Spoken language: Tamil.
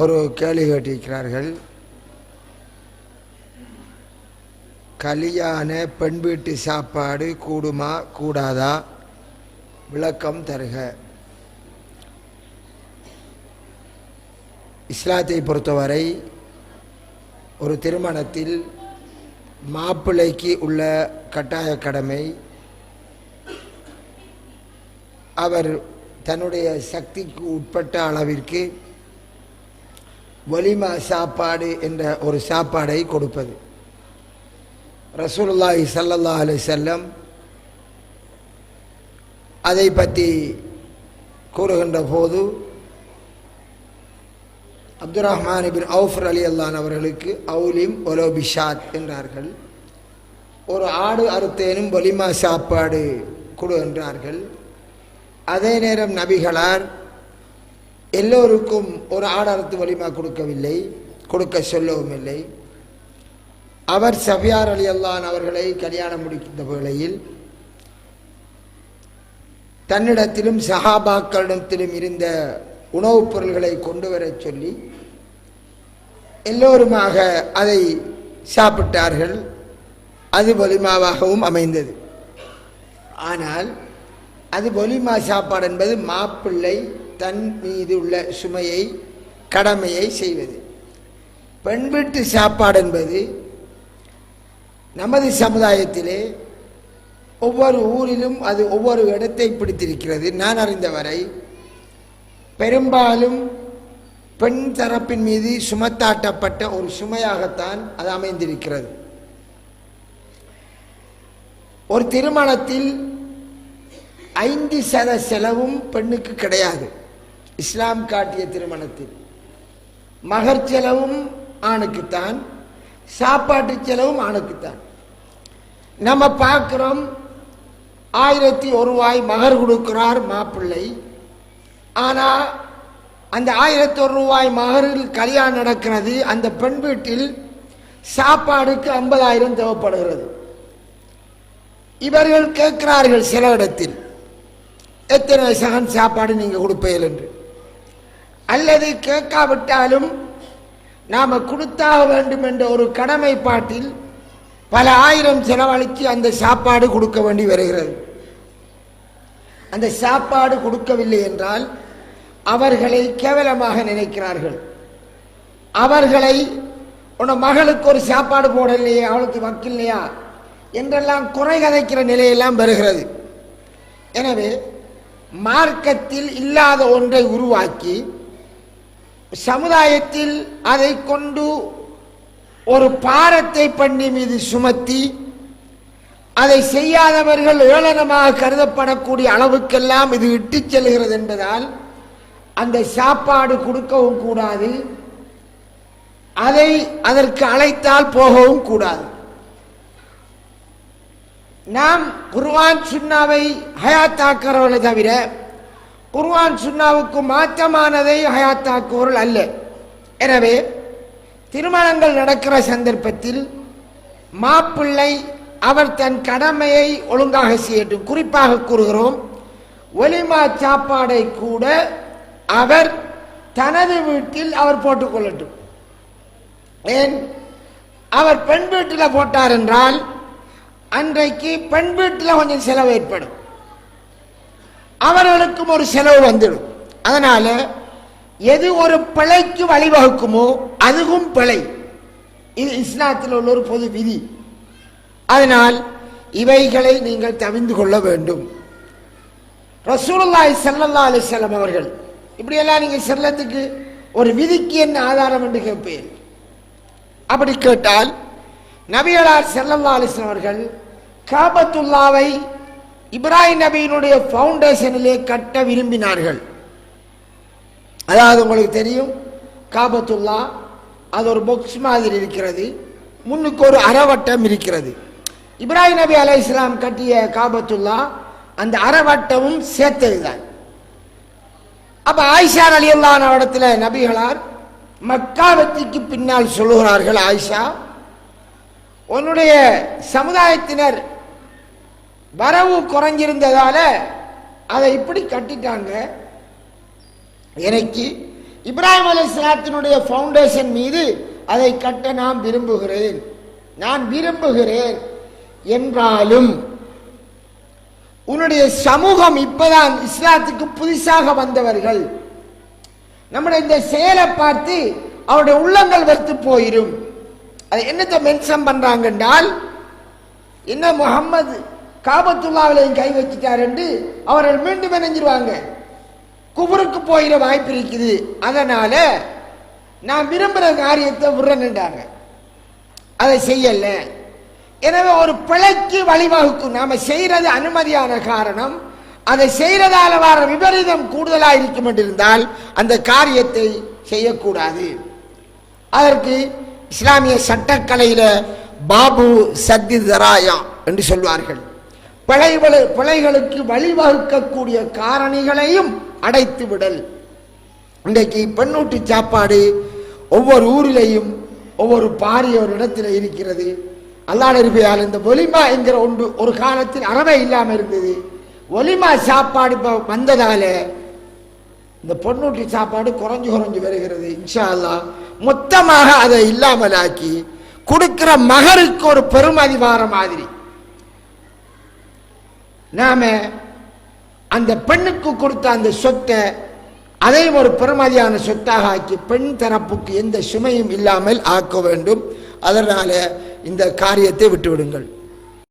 ஒரு கேள்வி கேட்டிருக்கிறார்கள். கல்யாண பெண் வீட்டு சாப்பாடு கூடுமா கூடாதா? விளக்கம் தருக. இஸ்லாத்தை பொறுத்தவரை ஒரு திருமணத்தில் மாப்பிள்ளைக்கு உள்ள கட்டாய கடமை. அவர் தன்னுடைய சக்திக்கு உட்பட்ட அளவிற்கு வலிமா சாப்பாடு என்ற ஒரு சாப்பாடை கொடுப்பது. ரசூலுல்லாஹி சல்லல்லா அலி செல்லம் அதை பற்றி கூறுகின்ற போது அப்துல் ரஹ்மான் பின் அவுஃபர் அலி அல்லான் அவர்களுக்கு அவுலிம் ஒலோபிஷாத் என்றார்கள். ஒரு ஆடு அறுத்தேனும் வலிமா சாப்பாடு கொடு என்றார்கள். அதே நேரம் நபிகளார் எல்லோருக்கும் ஒரு ஆடரத்து வலிமா கொடுக்கவில்லை கொடுக்க சொல்லவும் இல்லை. அவர் சஃபியார் அலி அல்லான் அவர்களை கல்யாணம் முடிக்கின்ற வேளையில் தன்னிடத்திலும் சஹாபாக்களிடத்திலும் இருந்த உணவுப் பொருள்களை கொண்டு வரச் சொல்லி எல்லோருமாக அதை சாப்பிட்டார்கள். அது பொலிமாவாகவும் அமைந்தது. ஆனால் அது பொலிமா சாப்பாடு என்பது மாப்பிள்ளை தன் மீது உள்ள சுமையை கடமையை செய்வது. பெண் வீட்டு சாப்பாடு என்பது நமது சமுதாயத்திலே ஒவ்வொரு ஊரிலும் அது ஒவ்வொரு இடத்தை பிடித்திருக்கிறது. நான் அறிந்தவரை பெரும்பாலும் பெண் தரப்பின் மீது சுமத்தாட்டப்பட்ட ஒரு சுமையாகத்தான் அது அமைந்திருக்கிறது. ஒரு திருமணத்தில் ஐந்து சத செலவும் பெண்ணுக்கு கிடையாது. இஸ்லாம் காட்டிய திருமணத்தில் மகர் செலவும் ஆணுக்குத்தான் சாப்பாட்டு செலவும் ஆணுக்குத்தான். நம்ம பார்க்கிறோம் ஆயிரத்தி ஒரு ரூபாய் மகர் கொடுக்கிறார் மாப்பிள்ளை. ஆனால் அந்த ஆயிரத்தி ஒரு ரூபாய் மகரில் கல்யாணம் நடக்கிறது அந்த பெண் வீட்டில் சாப்பாடுக்கு ஐம்பதாயிரம் தேவைப்படுகிறது. இவர்கள் கேட்கிறார்கள் சில இடத்தில் எத்தனை சகன் சாப்பாடு நீங்கள் கொடுப்பீர்கள்? என்று. அல்லது கேட்காவிட்டாலும் நாம் கொடுத்தாக வேண்டும் என்ற ஒரு கடமைப்பாட்டில் பல ஆயிரம் செலவழித்து அந்த சாப்பாடு கொடுக்க வேண்டி வருகிறது. அந்த சாப்பாடு கொடுக்கவில்லை என்றால் அவர்களை கேவலமாக நினைக்கிறார்கள். அவர்களை உன மகளுக்கு ஒரு சாப்பாடு போடலையே அவளுக்கு வக்கில்லையா? என்றெல்லாம் குறை கதைக்கிற நிலையெல்லாம் வருகிறது. எனவே மார்க்கத்தில் இல்லாத ஒன்றை உருவாக்கி சமுதாயத்தில் அதை கொண்டு ஒரு பாரத்தை பண்ணி மீது சுமத்தி அதை செய்யாதவர்கள் ஏளனமாக கருதப்படக்கூடிய அளவுக்கெல்லாம் இது இட்டு செல்கிறது என்பதால் அந்த சாப்பாடு கொடுக்கவும் கூடாது அதை அதற்கு அழைத்தால் போகவும் கூடாது. நாம் குர்வான் சுன்னாவை ஹயாத்தாக்கிறவர்களை தவிர குர்வான் சுன்னாவுக்கு மாற்றமானதை ஹயாத்தாக்குவர்கள் அல்ல. எனவே திருமணங்கள் நடக்கிற சந்தர்ப்பத்தில் மாப்பிள்ளை அவர் தன் கடமையை ஒழுங்காக செய்யட்டும். குறிப்பாக கூறுகிறோம் ஒலிமா சாப்பாடை கூட அவர் தனது வீட்டில் அவர் போட்டுக்கொள்ளட்டும் ஏன்? அவர் பெண் வீட்டில் போட்டார் என்றால் அன்றைக்கு பெண் வீட்டில் கொஞ்சம் செலவு ஏற்படும். அவர்களுக்கும் ஒரு செலவு வந்துடும். அதனால எது ஒரு பிழைக்கு வழிவகுக்குமோ அதுவும் பிழை. இது இஸ்லாத்தில் உள்ள ஒரு பொது விதி. அதனால் இவைகளை நீங்கள் தவிந்து கொள்ள வேண்டும். ரசூலுல்லாஹி ஸல்லல்லாஹு அலைஹி அவர்கள் இப்படியெல்லாம் நீங்கள் செல்லத்துக்கு ஒரு விதிக்கு என்ன ஆதாரம் என்று கேட்பேன். அப்படி கேட்டால் நபியலார் செல்லல்லா அலிஸ்லாம் அவர்கள் காபத்துல்லாவை இப்ராஹிம் நபியினுடைய ஃபவுண்டேஷனிலே கட்ட விரும்பினார்கள். அதாவது உங்களுக்கு தெரியும் காபத்துல்லா அது ஒரு பொக்ஸ் மாதிரி இருக்கிறது. முன்னுக்கு ஒரு அறவட்டம் இருக்கிறது. இப்ராஹிம் நபி அலை இஸ்லாம் கட்டிய காபத்துல்லா அந்த அறவட்டமும் சேர்த்ததுதான் அப்ப ஆயிஷா அலி அல்லான இடத்துல நபிகளார் மக்கா பின்னால் சொல்லுகிறார்கள் ஆயிஷா உன்னுடைய சமுதாயத்தினர் வரவு குறைஞ்சிருந்ததால அதை இப்படி கட்டிட்டாங்க. எனக்கு இப்ராஹிம் இஸ்லாத்தினுடைய ஃபவுண்டேஷன் மீது அதை கட்ட நான் விரும்புகிறேன். நான் விரும்புகிறேன் என்றாலும் உன்னுடைய சமூகம் இப்பதான் இஸ்லாத்துக்கு புதுசாக வந்தவர்கள். நம்முடைய இந்த செயலை பார்த்து அவருடைய உள்ளங்கள் வெறுத்து போயிரும். அது என்னத்தை மென்ஷன் பண்றாங்க என்றால் என்ன முகம்மது காபத்துல்லாவிலையும் கை வச்சுட்டாரு என்று அவர்கள் மீண்டும் இணைஞ்சிருவாங்க. குபருக்கு போயிட வாய்ப்பு இருக்குது. அதனால நான் விரும்புகிற காரியத்தை விடுறேன்னுட்டாங்க அதை செய்யல. எனவே ஒரு பிழைக்கு வழிவகுக்கும். நாம செய்யறது அனுமதியான காரணம். அதை செய்யறதால வர விபரீதம் கூடுதலா இருக்கும் என்றிருந்தால் அந்த காரியத்தை செய்யக்கூடாது. அதற்கு இஸ்லாமிய சட்டக்கலையில பாபு சத்தி தராயம் என்று சொல்வார்கள். பிழைகளை பிழைகளுக்கு வழிவகுக்கக்கூடிய காரணிகளையும் அடைத்து விடல் இன்றைக்கு பெண்ணூட்டு சாப்பாடு ஒவ்வொரு ஊரிலையும் ஒவ்வொரு பாரிய ஒரு இடத்துல இருக்கிறது. அல்லாட இருப்பையால் இந்த ஒலிமா என்கிற ஒன்று ஒரு காலத்தில் அறவே இல்லாமல் இருந்தது. ஒலிமா சாப்பாடு இப்போ வந்ததால இந்த பொன்னூட்டி சாப்பாடு குறைஞ்சு குறைஞ்சு வருகிறது இன்ஷா அல்லாஹ் மொத்தமாக அதை இல்லாமலாக்கி கொடுக்கிற மகருக்கு ஒரு பெரும் அதிகாரம் மாதிரி. நாம அந்த பெண்ணுக்கு கொடுத்த அந்த சொத்தை அதையும் ஒரு பெருமதியான சொத்தாக ஆக்கி பெண் தரப்புக்கு எந்த சுமையும் இல்லாமல் ஆக்க வேண்டும். அதனால இந்த காரியத்தை விட்டுவிடுங்கள்.